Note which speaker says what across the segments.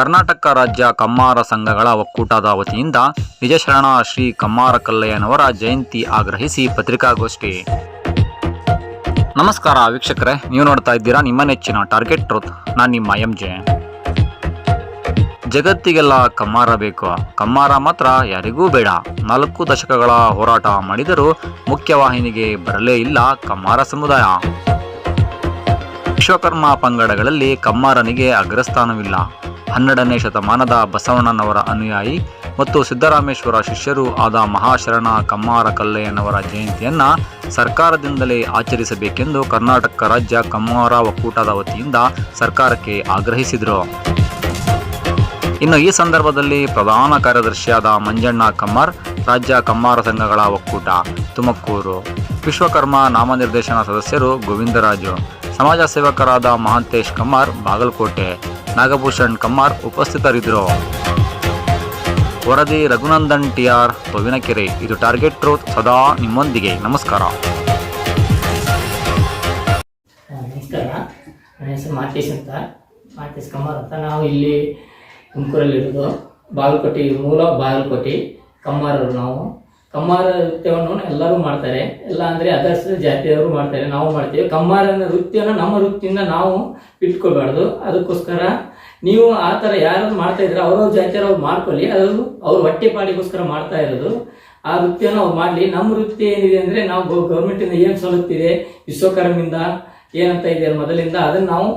Speaker 1: ಕರ್ನಾಟಕ ರಾಜ್ಯ ಕಮ್ಮಾರ ಸಂಘಗಳ ಒಕ್ಕೂಟದ ವತಿಯಿಂದ ನಿಜಶರಣ ಶ್ರೀ ಕಮ್ಮಾರ ಕಲ್ಲಯ್ಯನವರ ಜಯಂತಿ ಆಗ್ರಹಿಸಿ ಪತ್ರಿಕಾಗೋಷ್ಠಿ. ನಮಸ್ಕಾರ ವೀಕ್ಷಕರೇ, ನೀವು ನೋಡ್ತಾ ಇದ್ದೀರಾ ನಿಮ್ಮ ನೆಚ್ಚಿನ ಟಾರ್ಗೆಟ್ ಟ್ರೂತ್, ನಾನು ನಿಮ್ಮ ಎಂ ಜೆ. ಜಗತ್ತಿಗೆಲ್ಲ ಕಮ್ಮಾರ ಬೇಕು, ಕಮ್ಮಾರ ಮಾತ್ರ ಯಾರಿಗೂ ಬೇಡ. ನಾಲ್ಕು ದಶಕಗಳ ಹೋರಾಟ ಮಾಡಿದರೂ ಮುಖ್ಯವಾಹಿನಿಗೆ ಬರಲೇ ಇಲ್ಲ ಕಮ್ಮಾರ ಸಮುದಾಯ. ವಿಶ್ವಕರ್ಮ ಪಂಗಡಗಳಲ್ಲಿ ಕಮ್ಮಾರನಿಗೆ ಅಗ್ರಸ್ಥಾನವಿಲ್ಲ. ಹನ್ನೆರಡನೇ ಶತಮಾನದ ಬಸವಣ್ಣನವರ ಅನುಯಾಯಿ ಮತ್ತು ಸಿದ್ದರಾಮೇಶ್ವರ ಶಿಷ್ಯರು ಆದ ಮಹಾಶರಣ ಕಮ್ಮಾರ ಕಲ್ಲಯ್ಯನವರ ಜಯಂತಿಯನ್ನು ಸರ್ಕಾರದಿಂದಲೇ ಆಚರಿಸಬೇಕೆಂದು ಕರ್ನಾಟಕ ರಾಜ್ಯ ಕಮ್ಮಾರ ಒಕ್ಕೂಟದ ವತಿಯಿಂದ ಸರ್ಕಾರಕ್ಕೆ ಆಗ್ರಹಿಸಿದರು. ಇನ್ನು ಈ ಸಂದರ್ಭದಲ್ಲಿ ಪ್ರಧಾನ ಕಾರ್ಯದರ್ಶಿಯಾದ ಮಂಜಣ್ಣ ಕಮ್ಮಾರ್, ರಾಜ್ಯ ಕಮ್ಮಾರ ಸಂಘಗಳ ಒಕ್ಕೂಟ, ತುಮಕೂರು. ವಿಶ್ವಕರ್ಮ ನಾಮನಿರ್ದೇಶನ ಸದಸ್ಯರು ಗೋವಿಂದರಾಜು. ಸಮಾಜ ಸೇವಕರಾದ ಮಹಾಂತೇಶ್ ಕಮ್ಮಾರ್, ಬಾಗಲಕೋಟೆ, ನಾಗಭೂಷಣ್ ಕಮ್ಮಾರ್ ಉಪಸ್ಥಿತರಿದ್ದರು. ವರದಿ ರಘುನಂದನ್ ಟಿಆರ್ ತೊವಿನಕೆರೆ. ಇದು ಟಾರ್ಗೆಟ್ ಟ್ರೋತ್. ಸದಾ ನಿಮ್ಮೊಂದಿಗೆ. ನಮಸ್ಕಾರ.
Speaker 2: ನಮಸ್ಕಾರ. ನನ್ನ ಹೆಸರು ಮಾತೇಶ್ ಅಂತ. ಮಾತೇಶ್ ಕಮಾರ್ ಅಂತ ನಾವು ಇಲ್ಲಿ ತುಮಕೂರಲ್ಲಿರೋದು. ಬಾಗಲಕೋಟೆ ಮೂಲ ಬಾಗಲಕೋಟೆ ಕಮ್ಮಾರರು ನಾವು. ಕಮ್ಮಾರ ನೃತ್ಯವನ್ನು ಎಲ್ಲರೂ ಮಾಡ್ತಾರೆ. ಎಲ್ಲ ಅಂದ್ರೆ ಅದರ್ಸ್ ಜಾತಿಯವರು ಮಾಡ್ತಾರೆ, ನಾವು ಮಾಡ್ತೀವಿ. ಕಮ್ಮಾರನ ನೃತ್ಯನ ನಮ್ಮ ವೃತ್ತಿಯಿಂದ ನಾವು ಇಟ್ಕೊಳ್ಬಾರ್ದು. ಅದಕ್ಕೋಸ್ಕರ ನೀವು ಆ ಥರ ಯಾರು ಮಾಡ್ತಾ ಇದ್ರೆ ಅವ್ರವ್ರ ಜಾತಿಯವ್ರು ಅವ್ರು ಮಾಡ್ಕೊಳ್ಳಿ. ಅದು ಅವ್ರ ಹೊಟ್ಟೆಪಾಡಿಗೋಸ್ಕರ ಮಾಡ್ತಾ ಇರೋದು. ಆ ವೃತ್ತಿಯನ್ನು ಅವ್ರು ಮಾಡಲಿ. ನಮ್ಮ ವೃತ್ತಿ ಏನಿದೆ ಅಂದರೆ ನಾವು ಗೌರ್ಮೆಂಟಿಂದ ಏನು ಸಲುತ್ತಿದೆ ವಿಶ್ವಕರ್ಮಿಂದ ಏನಂತ ಇದೆ ಮೊದಲಿಂದ, ಅದನ್ನು ನಾವು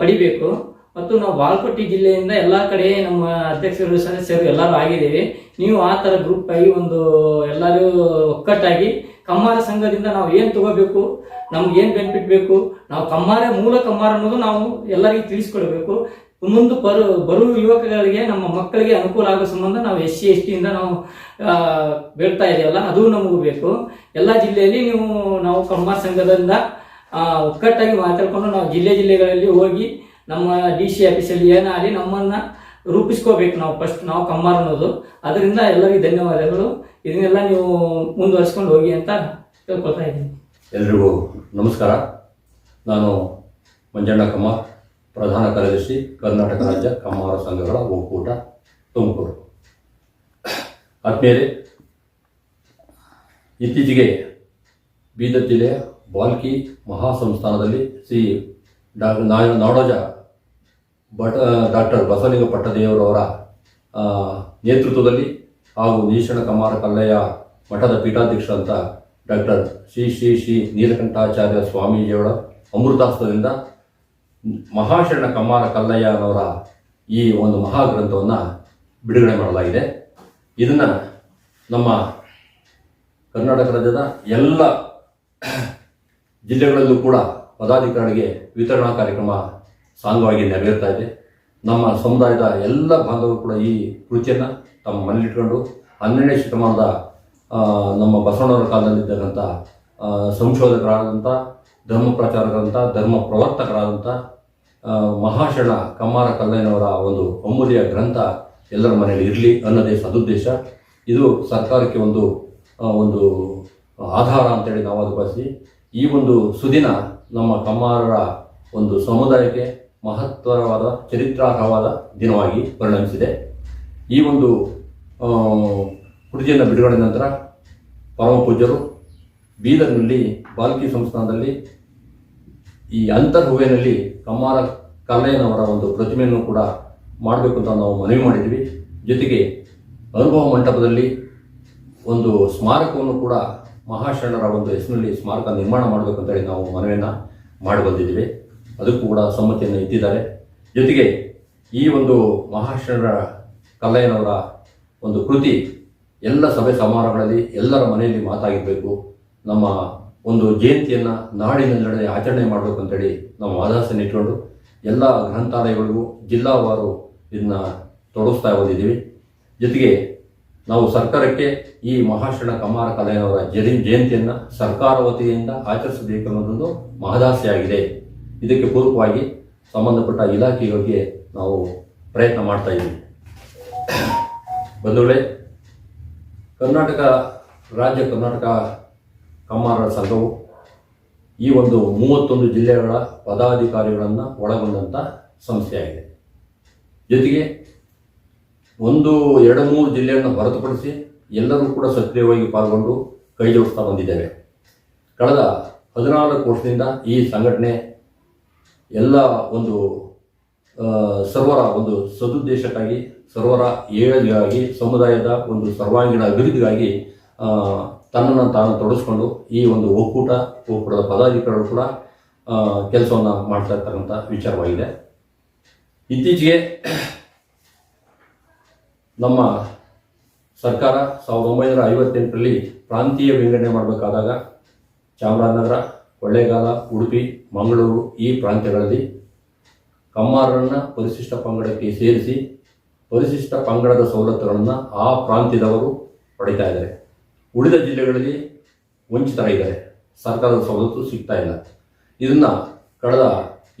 Speaker 2: ಪಡಿಬೇಕು. ಮತ್ತು ನಾವು ಬಾಲ್ಕೋಟಿ ಜಿಲ್ಲೆಯಿಂದ ಎಲ್ಲ ಕಡೆ ನಮ್ಮ ಅಧ್ಯಕ್ಷರು, ಸದಸ್ಯರು ಎಲ್ಲರೂ ಆಗಿದ್ದೀವಿ. ನೀವು ಆ ಥರ ಗ್ರೂಪ್ ಆಗಿ ಒಂದು ಎಲ್ಲರೂ ಒಕ್ಕಟ್ಟಾಗಿ ಕಮ್ಮಾರ ಸಂಘದಿಂದ ನಾವು ಏನು ತಗೋಬೇಕು, ನಮ್ಗೆ ಏನು ಬೆನಿಫಿಟ್ ಬೇಕು, ನಾವು ಕಮ್ಮಾರ ಮೂಲ ಕಮ್ಮಾರ ಅನ್ನೋದು ನಾವು ಎಲ್ಲರಿಗೂ ತಿಳಿಸ್ಕೊಡ್ಬೇಕು. ಮುಂದೆ ಬರು ಬರುವ ಯುವಕಗಳಿಗೆ, ನಮ್ಮ ಮಕ್ಕಳಿಗೆ ಅನುಕೂಲ ಆಗೋ ಸಂಬಂಧ ನಾವು ಎಸ್ ಸಿ, ಎಸ್ ಟಿಯಿಂದ ನಾವು ಬೇಡ್ತಾ ಇದೆಯಲ್ಲ ಅದು ನಮಗೂ ಬೇಕು. ಎಲ್ಲ ಜಿಲ್ಲೆಯಲ್ಲಿ ನೀವು ನಾವು ಕಮ್ಮಾರ ಸಂಘದಿಂದ ಒಕ್ಕಟ್ಟಾಗಿ ಮಾತಾಡ್ಕೊಂಡು ನಾವು ಜಿಲ್ಲೆ ಜಿಲ್ಲೆಗಳಲ್ಲಿ ಹೋಗಿ ನಮ್ಮ ಡಿ ಸಿ ಆಫೀಸಲ್ಲಿ ಏನಾಗಲಿ ನಮ್ಮನ್ನ ರೂಪಿಸ್ಕೋಬೇಕು ನಾವು ಫಸ್ಟ್ ನಾವು ಕಮ್ಮಾರ್ ಅನ್ನೋದು. ಅದರಿಂದ ಎಲ್ಲರಿಗೂ ಧನ್ಯವಾದಗಳು. ಇದನ್ನೆಲ್ಲ ನೀವು ಮುಂದುವರಿಸ್ಕೊಂಡು ಹೋಗಿ ಅಂತ ಕೇಳ್ಕೊಳ್ತಾ ಇದ್ದೀನಿ.
Speaker 3: ಎಲ್ರಿಗೂ ನಮಸ್ಕಾರ. ನಾನು ಮಂಜಣ್ಣ ಕಮ್ಮಾರ್, ಪ್ರಧಾನ ಕಾರ್ಯದರ್ಶಿ, ಕರ್ನಾಟಕ ರಾಜ್ಯ ಕಮ್ಮಾರ ಸಂಘಗಳ ಒಕ್ಕೂಟ ತುಮಕೂರು. ಆತ್ಮೀಯರೇ, ಇತ್ತೀಚೆಗೆ ಬೀದರ್ ಜಿಲ್ಲೆಯ ಬಾಲ್ಕಿ ಮಹಾಸಂಸ್ಥಾನದಲ್ಲಿ ಶ್ರೀ ನಾಡೋಜ ಬಟ ಡಾಕ್ಟರ್ ಬಸವಲಿಂಗ ಪಟ್ಟದೇವರವರ ನೇತೃತ್ವದಲ್ಲಿ ಹಾಗೂ ನೀಶಣ ಕಮಾರ ಕಲ್ಲಯ್ಯ ಮಠದ ಪೀಠಾಧ್ಯಕ್ಷರಂತ ಡಾಕ್ಟರ್ ಶ್ರೀ ಶ್ರೀ ಶ್ರೀ ನೀಲಕಂಠಾಚಾರ್ಯ ಸ್ವಾಮೀಜಿಯವರ ಅಮೃತಾಸ್ತ್ರದಿಂದ ಮಹಾಶರಣ ಕಮಾರ ಕಲ್ಲಯ್ಯನವರ ಈ ಒಂದು ಮಹಾಗ್ರಂಥವನ್ನು ಬಿಡುಗಡೆ ಮಾಡಲಾಗಿದೆ. ಇದನ್ನು ನಮ್ಮ ಕರ್ನಾಟಕ ರಾಜ್ಯದ ಎಲ್ಲ ಜಿಲ್ಲೆಗಳಲ್ಲೂ ಕೂಡ ಪದಾಧಿಕಾರಿಗೆ ವಿತರಣಾ ಕಾರ್ಯಕ್ರಮ ಸಾಂಗವಾಗಿ ನೆರವೇರ್ತಾ ಇದೆ. ನಮ್ಮ ಸಮುದಾಯದ ಎಲ್ಲ ಬಾಂಧವರು ಕೂಡ ಈ ಕೃತಿಯನ್ನು ತಮ್ಮ ಮನೇಲಿಟ್ಕೊಂಡು ಹನ್ನೆರಡನೇ ಶತಮಾನದ ನಮ್ಮ ಬಸವಣ್ಣವರ ಕಾಲದಲ್ಲಿದ್ದಕ್ಕಂಥ ಸಂಶೋಧಕರಾದಂಥ ಧರ್ಮ ಪ್ರಚಾರಕರಂಥ ಧರ್ಮ ಪ್ರವರ್ತಕರಾದಂಥ ಮಹಾಶರಣ ಕಮ್ಮಾರ ಕಲ್ಲಯ್ಯನವರ ಒಂದು ಅಮೂಲ್ಯ ಗ್ರಂಥ ಎಲ್ಲರ ಮನೆಯಲ್ಲಿ ಇರಲಿ ಅನ್ನೋದೇ ಸದುದ್ದೇಶ. ಇದು ಸರ್ಕಾರಕ್ಕೆ ಒಂದು ಒಂದು ಆಧಾರ ಅಂತೇಳಿ ನಾವು ಅದು ಈ ಒಂದು ಸುದಿನ ನಮ್ಮ ಕಮ್ಮಾರರ ಒಂದು ಸಮುದಾಯಕ್ಕೆ ಮಹತ್ತರವಾದ, ಚರಿತ್ರಾರ್ಹವಾದ ದಿನವಾಗಿ ಪರಿಣಮಿಸಿದೆ. ಈ ಒಂದು ಕೃತಿಯನ್ನು ಬಿಡುಗಡೆ ನಂತರ ಪರಮ ಪೂಜ್ಯರು ಬೀದರ್ನಲ್ಲಿ, ಬಾಲ್ಕಿ ಸಂಸ್ಥಾನದಲ್ಲಿ, ಈ ಅಂತರ್ಹುವೆನಲ್ಲಿ ಕಮ್ಮಾರ ಕಲ್ಲಯ್ಯನವರ ಒಂದು ಪ್ರತಿಮೆಯನ್ನು ಕೂಡ ಮಾಡಬೇಕು ಅಂತ ನಾವು ಮನವಿ ಮಾಡಿದ್ವಿ. ಜೊತೆಗೆ ಅನುಭವ ಮಂಟಪದಲ್ಲಿ ಒಂದು ಸ್ಮಾರಕವನ್ನು ಕೂಡ ಮಹಾಶರಣರ ಒಂದು ಹೆಸರಿನಲ್ಲಿ ಸ್ಮಾರಕ ನಿರ್ಮಾಣ ಮಾಡಬೇಕಂತೇಳಿ ನಾವು ಮನವಿಯನ್ನು ಮಾಡಿ ಬಂದಿದ್ದೀವಿ. ಅದಕ್ಕೂ ಕೂಡ ಸಮ್ಮತಿಯನ್ನು ಇಟ್ಟಿದ್ದಾರೆ. ಜೊತೆಗೆ ಈ ಒಂದು ಮಹಾಶರಣರ ಕಲ್ಲಯ್ಯನವರ ಒಂದು ಕೃತಿ ಎಲ್ಲ ಸಭೆ ಸಮಾರಂಭಗಳಲ್ಲಿ ಎಲ್ಲರ ಮನೆಯಲ್ಲಿ ಮಾತಾಗಿರಬೇಕು. ನಮ್ಮ ಒಂದು ಜಯಂತಿಯನ್ನು ನಾಡಿನೆಲ್ಲೆಡೆ ಆಚರಣೆ ಮಾಡಬೇಕು ಅಂತೇಳಿ ನಾವು ಆದಾಸನ ಇಟ್ಕೊಂಡು ಎಲ್ಲ ಗ್ರಂಥಾಲಯಗಳಿಗೂ ಜಿಲ್ಲಾವಾರು ಇದನ್ನ ತೊಡಗಿಸ್ತಾ ಬಂದಿದ್ದೀವಿ. ಜೊತೆಗೆ ನಾವು ಸರ್ಕಾರಕ್ಕೆ ಈ ಮಹಾಶರಣ ಕಮಾರ ಕಲೆಯವರ ಜರಿ ಜಯಂತಿಯನ್ನು ಸರ್ಕಾರ ವತಿಯಿಂದ ಆಚರಿಸಬೇಕೆನ್ನುವುದೊಂದು ಮಹದಾಸೆಯಾಗಿದೆ. ಇದಕ್ಕೆ ಪೂರಕವಾಗಿ ಸಂಬಂಧಪಟ್ಟ ಇಲಾಖೆಗಳಿಗೆ ನಾವು ಪ್ರಯತ್ನ ಮಾಡ್ತಾ ಇದ್ದೀವಿ. ಬಂಧುಗಳೇ, ಕರ್ನಾಟಕ, ರಾಜ್ಯ ಕರ್ನಾಟಕ ಕಮ್ಮಾರರ ಸಂಘವು ಈ ಒಂದು ಮೂವತ್ತೊಂದು ಜಿಲ್ಲೆಗಳ ಪದಾಧಿಕಾರಿಗಳನ್ನು ಒಳಗೊಂಡಂಥ ಸಂಸ್ಥೆಯಾಗಿದೆ. ಜೊತೆಗೆ ಒಂದು, ಎರಡು, ಮೂರು ಜಿಲ್ಲೆಯನ್ನು ಹೊರತುಪಡಿಸಿ ಎಲ್ಲರೂ ಕೂಡ ಸಕ್ರಿಯವಾಗಿ ಪಾಲ್ಗೊಂಡು ಕೈ ಜೋಡಿಸ್ತಾ ಬಂದಿದ್ದೇವೆ. ಕಳೆದ ಹದಿನಾಲ್ಕು ವರ್ಷದಿಂದ ಈ ಸಂಘಟನೆ ಎಲ್ಲ ಒಂದು ಸರ್ವರ ಒಂದು ಸದುದ್ದೇಶಕ್ಕಾಗಿ, ಸರ್ವರ ಏಳಿಗೆಗಾಗಿ, ಸಮುದಾಯದ ಒಂದು ಸರ್ವಾಂಗೀಣ ಅಭಿವೃದ್ಧಿಗಾಗಿ ತನ್ನನ್ನು ತಾನು ತೊಡಗಿಸ್ಕೊಂಡು ಈ ಒಂದು ಒಕ್ಕೂಟ, ಒಕ್ಕೂಟದ ಪದಾಧಿಕಾರಿಗಳು ಕೂಡ ಕೆಲಸವನ್ನು ಮಾಡ್ತಾ ಇರ್ತಕ್ಕಂಥ ವಿಚಾರವಾಗಿದೆ. ಇತ್ತೀಚೆಗೆ ನಮ್ಮ ಸರ್ಕಾರ ಸಾವಿರದ ಒಂಬೈನೂರ ಐವತ್ತೆಂಟರಲ್ಲಿ ಪ್ರಾಂತೀಯ ವಿಂಗಡಣೆ ಮಾಡಬೇಕಾದಾಗ ಚಾಮರಾಜನಗರ, ಕೊಳ್ಳೇಗಾಲ, ಉಡುಪಿ, ಮಂಗಳೂರು ಈ ಪ್ರಾಂತ್ಯಗಳಲ್ಲಿ ಕಮ್ಮಾರರನ್ನು ಪರಿಶಿಷ್ಟ ಪಂಗಡಕ್ಕೆ ಸೇರಿಸಿ ಪರಿಶಿಷ್ಟ ಪಂಗಡದ ಸವಲತ್ತುಗಳನ್ನು ಆ ಪ್ರಾಂತ್ಯದವರು ಪಡಿತಾ ಇದ್ದಾರೆ. ಉಳಿದ ಜಿಲ್ಲೆಗಳಲ್ಲಿ ವಂಚಿತರಾಗಿದ್ದಾರೆ ಸರ್ಕಾರದ ಸವಲತ್ತು ಸಿಗ್ತಾ ಇಲ್ಲ. ಇದನ್ನು ಕಳೆದ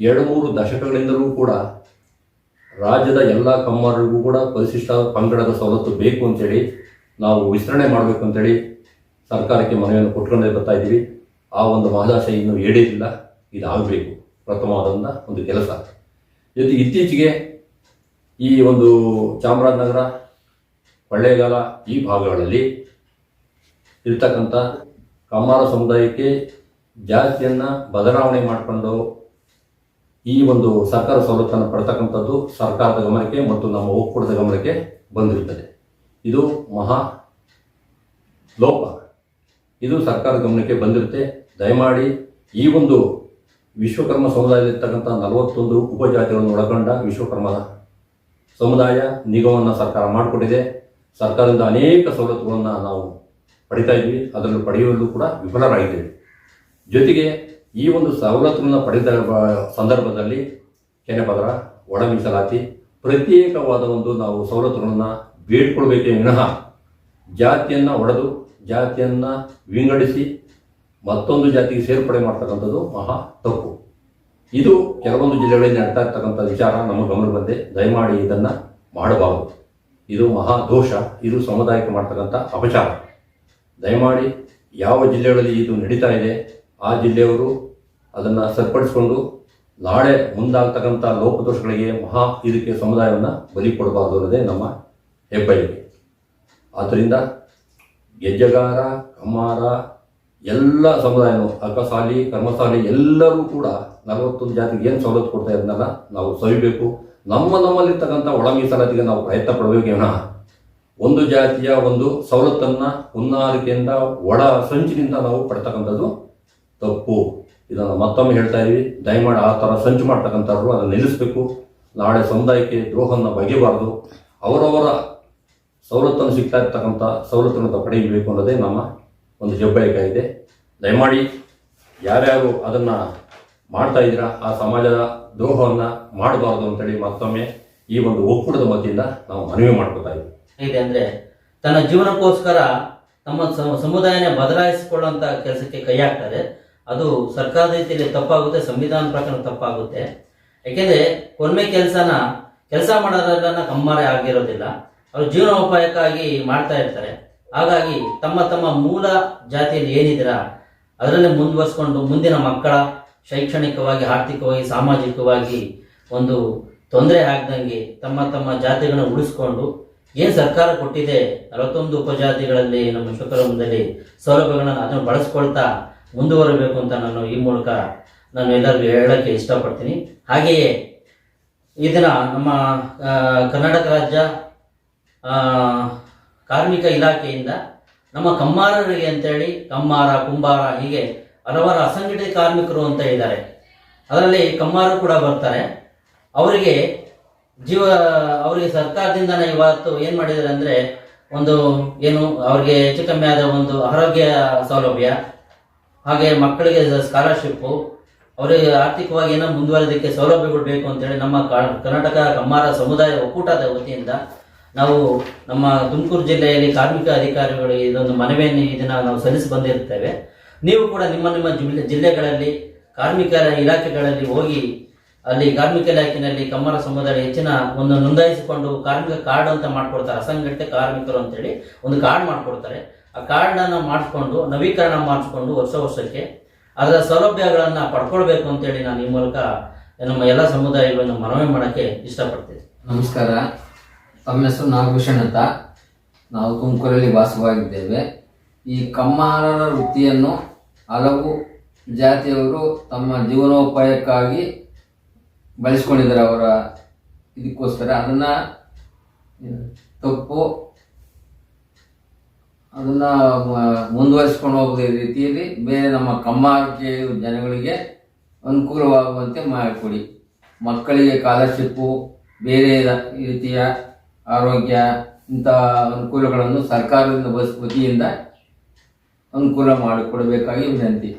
Speaker 3: ಎರಡು ಮೂರು ದಶಕಗಳಿಂದಲೂ ಕೂಡ ರಾಜ್ಯದ ಎಲ್ಲ ಕಮ್ಮಾರರಿಗೂ ಕೂಡ ಪರಿಶಿಷ್ಟ ಪಂಗಡದ ಸವಲತ್ತು ಬೇಕು ಅಂತೇಳಿ ನಾವು ವಿಸ್ತರಣೆ ಮಾಡಬೇಕು ಅಂತೇಳಿ ಸರ್ಕಾರಕ್ಕೆ ಮನವಿಯನ್ನು ಕೊಟ್ಕೊಂಡೇ ಬರ್ತಾ ಇದ್ದೀವಿ. ಆ ಒಂದು ಮಹದಾಶಯ ಇನ್ನೂ ಏಡಿರಲಿಲ್ಲ ಇದಾಗಬೇಕು. ಪ್ರಥಮವಾದಂಥ ಒಂದು ಕೆಲಸ. ಜೊತೆಗೆ ಇತ್ತೀಚೆಗೆ ಈ ಒಂದು ಚಾಮರಾಜನಗರ, ಕೊಳ್ಳೇಗಾಲ ಈ ಭಾಗಗಳಲ್ಲಿ ಇರ್ತಕ್ಕಂಥ ಕಮ್ಮಾರ ಸಮುದಾಯಕ್ಕೆ ಜಾತಿಯನ್ನು ಬದಲಾವಣೆ ಮಾಡಿಕೊಂಡು ಈ ಒಂದು ಸರ್ಕಾರ ಸವಲತ್ತನ್ನು ಪಡ್ತಕ್ಕಂಥದ್ದು ಸರ್ಕಾರದ ಗಮನಕ್ಕೆ ಮತ್ತು ನಮ್ಮ ಒಕ್ಕೂಟದ ಗಮನಕ್ಕೆ ಬಂದಿರುತ್ತದೆ. ಇದು ಮಹಾ ಲೋಪ. ಇದು ಸರ್ಕಾರದ ಗಮನಕ್ಕೆ ಬಂದಿರುತ್ತೆ. ದಯಮಾಡಿ ಈ ಒಂದು ವಿಶ್ವಕರ್ಮ ಸಮುದಾಯದಲ್ಲಿರ್ತಕ್ಕಂಥ ನಲವತ್ತೊಂದು ಉಪಜಾತಿಗಳನ್ನು ಒಳಗೊಂಡ ವಿಶ್ವಕರ್ಮ ಸಮುದಾಯ ನಿಗಮವನ್ನು ಸರ್ಕಾರ ಮಾಡಿಕೊಟ್ಟಿದೆ ಸರ್ಕಾರದಿಂದ ಅನೇಕ ಸವಲತ್ತುಗಳನ್ನು ನಾವು ಪಡಿತಾ ಇದ್ವಿ. ಅದನ್ನು ಪಡೆಯುವಲ್ಲೂ ಕೂಡ ವಿಫಲರಾಗಿದ್ದೇವೆ. ಜೊತೆಗೆ ಈ ಒಂದು ಸವಲತ್ತುಗಳನ್ನು ಪಡೆದ ಸಂದರ್ಭದಲ್ಲಿ ಕೆನೆಪದರ ಒಳ ಮೀಸಲಾತಿ ಪ್ರತ್ಯೇಕವಾದ ಒಂದು ನಾವು ಸವಲತ್ತುಗಳನ್ನು ಬೇಡ್ಕೊಳ್ಬೇಕೇ ವಿನಃ ಜಾತಿಯನ್ನು ಒಡೆದು, ಜಾತಿಯನ್ನು ವಿಂಗಡಿಸಿ ಮತ್ತೊಂದು ಜಾತಿಗೆ ಸೇರ್ಪಡೆ ಮಾಡ್ತಕ್ಕಂಥದ್ದು ಮಹಾ ತಪ್ಪು. ಇದು ಕೆಲವೊಂದು ಜಿಲ್ಲೆಗಳಲ್ಲಿ ನಡ್ತಾ ಇರ್ತಕ್ಕಂಥ ವಿಚಾರ ನಮ್ಮ ಗಮನ ಬಂದೆ ದಯಮಾಡಿ ಇದನ್ನು ಮಾಡಬಾರದು. ಇದು ಮಹಾ ದೋಷ, ಇದು ಸಮುದಾಯಕ್ಕೆ ಮಾಡ್ತಕ್ಕಂಥ ಅಪಚಾರ. ದಯಮಾಡಿ ಯಾವ ಜಿಲ್ಲೆಗಳಲ್ಲಿ ಇದು ನಡೀತಾ ಇದೆ ಆ ಜಿಲ್ಲೆಯವರು ಅದನ್ನು ಸರಿಪಡಿಸಿಕೊಂಡು ನಾಳೆ ಮುಂದಾಗ್ತಕ್ಕಂಥ ಲೋಪದೋಷಗಳಿಗೆ ಮಹಾ ಇದಕ್ಕೆ ಸಮುದಾಯವನ್ನು ಬಲಿ ಕೊಡಬಾರ್ದು ಅನ್ನೋದೇ ನಮ್ಮ ಹೆಬ್ಬಯಕೆ ಆದ್ದರಿಂದ ಗೆಜ್ಜಗಾರ, ಕಮ್ಮಾರ, ಎಲ್ಲ ಸಮುದಾಯನೂ ಅಕ್ಕಸಾಲಿ ಕರ್ಮಸಾಲಿ ಎಲ್ಲರೂ ಕೂಡ ನಲವತ್ತೊಂದು ಜಾತಿಗೆ ಏನು ಸವಲತ್ತು ಕೊಡ್ತಾ ನಾವು ಸವಿಬೇಕು. ನಮ್ಮ ನಮ್ಮಲ್ಲಿರ್ತಕ್ಕಂಥ ಒಳ ಮೀಸಲಾತಿಗೆ ನಾವು ಪ್ರಯತ್ನ ಪಡಬೇಕು ವಿನಃ ಒಂದು ಜಾತಿಯ ಒಂದು ಸವಲತ್ತನ್ನು ಹುನ್ನಾರಿಕೆಯಿಂದ, ಒಳ ಸಂಚಿನಿಂದ ನಾವು ಪಡ್ತಕ್ಕಂಥದ್ದು ತಪ್ಪು. ಇದನ್ನು ಮತ್ತೊಮ್ಮೆ ಹೇಳ್ತಾ ಇದೀವಿ ದಯಮಾಡಿ ಆ ಥರ ಸಂಚು ಮಾಡ್ತಕ್ಕಂಥವ್ರು ಅದನ್ನು ನಿಲ್ಲಿಸಬೇಕು. ನಾಳೆ ಸಮುದಾಯಕ್ಕೆ ದ್ರೋಹವನ್ನು ಬಗೆಯಬಾರ್ದು ಅವರವರ ಸವಲತ್ತನ್ನು ಸಿಗ್ತಾ ಇರ್ತಕ್ಕಂಥ ಸವಲತ್ತನ್ನು ಪಡೆಯಬೇಕು ಅನ್ನೋದೇ ನಮ್ಮ ಒಂದು ಹೆಬ್ಬಯಕ ಇದೆ ದಯಮಾಡಿ ಯಾರ್ಯಾರು ಅದನ್ನು ಮಾಡ್ತಾ ಇದ್ದೀರಾ, ಆ ಸಮಾಜದ ದ್ರೋಹವನ್ನು ಮಾಡಬಾರ್ದು ಅಂತೇಳಿ ಮತ್ತೊಮ್ಮೆ ಈ ಒಂದು ಒಕ್ಕೂಟದ ವತಿಯಿಂದ ನಾವು ಮನವಿ ಮಾಡ್ಕೊತಾ ಇದ್ದೀವಿ.
Speaker 4: ಇದೆ ಅಂದರೆ ತನ್ನ ಜೀವನಕ್ಕೋಸ್ಕರ ತಮ್ಮ ಸಮುದಾಯನೇ ಬದಲಾಯಿಸಿಕೊಳ್ಳುವಂತ ಕೆಲಸಕ್ಕೆ ಕೈ ಹಾಕ್ತಾರೆ. ಅದು ಸರ್ಕಾರದ ರೀತಿಯಲ್ಲಿ ತಪ್ಪಾಗುತ್ತೆ ಸಂವಿಧಾನ ಪ್ರಕಾರ ತಪ್ಪಾಗುತ್ತೆ. ಯಾಕೆಂದ್ರೆ ಕೊನ್ಮೆ ಕೆಲಸನ, ಕೆಲಸ ಮಾಡೋದನ್ನ ಕಮ್ಮಾರೆ ಆಗಿರೋದಿಲ್ಲ. ಅವರು ಜೀವನೋಪಾಯಕ್ಕಾಗಿ ಮಾಡ್ತಾ ಇರ್ತಾರೆ. ಹಾಗಾಗಿ ತಮ್ಮ ತಮ್ಮ ಮೂಲ ಜಾತಿಯಲ್ಲಿ ಏನಿದ್ದೀರಾ, ಅದರಲ್ಲೇ ಮುಂದುವರಿಸ್ಕೊಂಡು ಮುಂದಿನ ಮಕ್ಕಳ ಶೈಕ್ಷಣಿಕವಾಗಿ, ಆರ್ಥಿಕವಾಗಿ, ಸಾಮಾಜಿಕವಾಗಿ ಒಂದು ತೊಂದರೆ ಆಗ್ದಂಗೆ ತಮ್ಮ ತಮ್ಮ ಜಾತಿಗಳನ್ನ ಉಳಿಸ್ಕೊಂಡು ಏನು ಸರ್ಕಾರ ಕೊಟ್ಟಿದೆ ಅರವತ್ತೊಂದು ಉಪಜಾತಿಗಳಲ್ಲಿ, ನಮ್ಮ ವಿಶ್ವಕರ್ಮದಲ್ಲಿ ಸೌಲಭ್ಯಗಳನ್ನ ಅದನ್ನು ಬಳಸ್ಕೊಳ್ತಾ ಮುಂದುವರಬೇಕು ಅಂತ ನಾನು ಈ ಮೂಲಕ ನಾನು ಎಲ್ಲರಿಗೂ ಹೇಳೋಕ್ಕೆ ಇಷ್ಟಪಡ್ತೀನಿ. ಹಾಗೆಯೇ ಇದನ್ನು ನಮ್ಮ ಕರ್ನಾಟಕ ರಾಜ್ಯ ಕಾರ್ಮಿಕ ಇಲಾಖೆಯಿಂದ ನಮ್ಮ ಕಮ್ಮಾರರಿಗೆ ಅಂತೇಳಿ ಕಮ್ಮಾರ, ಕುಂಬಾರ ಹೀಗೆ ಹಲವಾರು ಅಸಂಘಟಿತ ಕಾರ್ಮಿಕರು ಅಂತ ಇದ್ದಾರೆ. ಅದರಲ್ಲಿ ಕಮ್ಮಾರು ಕೂಡ ಬರ್ತಾರೆ. ಅವರಿಗೆ ಜೀವ, ಅವರಿಗೆ ಸರ್ಕಾರದಿಂದ ಇವತ್ತು ಏನು ಮಾಡಿದ್ದಾರೆ ಅಂದರೆ ಒಂದು ಏನು, ಅವರಿಗೆ ಹೆಚ್ಚು ಕಮ್ಮಿ ಆದ ಒಂದು ಆರೋಗ್ಯ ಸೌಲಭ್ಯ ಹಾಗೆ ಮಕ್ಕಳಿಗೆ ಸ್ಕಾಲರ್ಶಿಪ್ಪು ಅವರಿಗೆ ಆರ್ಥಿಕವಾಗಿ ಏನೋ ಮುಂದುವರೆದಕ್ಕೆ ಸೌಲಭ್ಯಗಳು ಬೇಕು ಅಂತೇಳಿ ನಮ್ಮ ಕರ್ನಾಟಕ ಕಮ್ಮಾರ ಸಮುದಾಯ ಒಕ್ಕೂಟದ ವತಿಯಿಂದ ನಾವು ನಮ್ಮ ತುಮಕೂರು ಜಿಲ್ಲೆಯಲ್ಲಿ ಕಾರ್ಮಿಕ ಅಧಿಕಾರಿಗಳು ಇದೊಂದು ಮನವಿಯನ್ನು ಇದನ್ನು ನಾವು ಸಲ್ಲಿಸಿ ಬಂದಿರ್ತೇವೆ ನೀವು ಕೂಡ ನಿಮ್ಮ ನಿಮ್ಮ ಜಿಲ್ಲೆ ಜಿಲ್ಲೆಗಳಲ್ಲಿ ಕಾರ್ಮಿಕರ ಇಲಾಖೆಗಳಲ್ಲಿ ಹೋಗಿ ಅಲ್ಲಿ ಕಾರ್ಮಿಕ ಇಲಾಖೆಯಲ್ಲಿ ಕಮ್ಮಾರ ಸಮುದಾಯ ಹೆಚ್ಚಿನ ಒಂದು ನೋಂದಾಯಿಸಿಕೊಂಡು ಕಾರ್ಮಿಕ ಕಾರ್ಡ್ ಅಂತ ಮಾಡ್ಕೊಡ್ತಾರೆ. ಅಸಂಘಟಿತ ಕಾರ್ಮಿಕರು ಅಂತೇಳಿ ಒಂದು ಕಾರ್ಡ್ ಮಾಡ್ಕೊಡ್ತಾರೆ. ಆ ಕಾರ್ಡ್ನ ಮಾಡಿಸ್ಕೊಂಡು, ನವೀಕರಣ ಮಾಡಿಸ್ಕೊಂಡು ವರ್ಷ ವರ್ಷಕ್ಕೆ ಅದರ ಸೌಲಭ್ಯಗಳನ್ನು ಪಡ್ಕೊಳ್ಬೇಕು ಅಂತೇಳಿ ನಾನು ಈ ಮೂಲಕ ನಮ್ಮ ಎಲ್ಲ ಸಮುದಾಯಗಳನ್ನು ಮನವಿ ಮಾಡೋಕ್ಕೆ ಇಷ್ಟಪಡ್ತೀನಿ.
Speaker 5: ನಮಸ್ಕಾರ. ತಮ್ಮ ಹೆಸರು ನಾಗಭೂಷಣ್ ಅಂತ. ನಾವು ತುಮಕೂರಲ್ಲಿ ವಾಸವಾಗಿದ್ದೇವೆ. ಈ ಕಮ್ಮಾರರ ವೃತ್ತಿಯನ್ನು ಹಲವು ಜಾತಿಯವರು ತಮ್ಮ ಜೀವನೋಪಾಯಕ್ಕಾಗಿ ಬಳಸ್ಕೊಂಡಿದ್ದಾರೆ ಅವರ ಇದಕ್ಕೋಸ್ಕರ. ಅದನ್ನು ತಪ್ಪು ಅದನ್ನು ಮುಂದುವರಿಸ್ಕೊಂಡು ಹೋಗುವ ರೀತಿಯಲ್ಲಿ. ಬೇರೆ ನಮ್ಮ ಕಮ್ಮಾರಿಕೆ ಜನಗಳಿಗೆ ಅನುಕೂಲವಾಗುವಂತೆ ಮಾಡಿಕೊಡಿ. ಮಕ್ಕಳಿಗೆ ಕಾಲರ್ಶಿಪ್ಪು ಬೇರೆ ರೀತಿಯ ಆರೋಗ್ಯ, ಇಂಥ ಅನುಕೂಲಗಳನ್ನು ಸರ್ಕಾರದಿಂದ ಬಸ್, ವತಿಯಿಂದ ಅನುಕೂಲ ಮಾಡಿಕೊಡಬೇಕಾಗಿ ವಿನಂತಿ.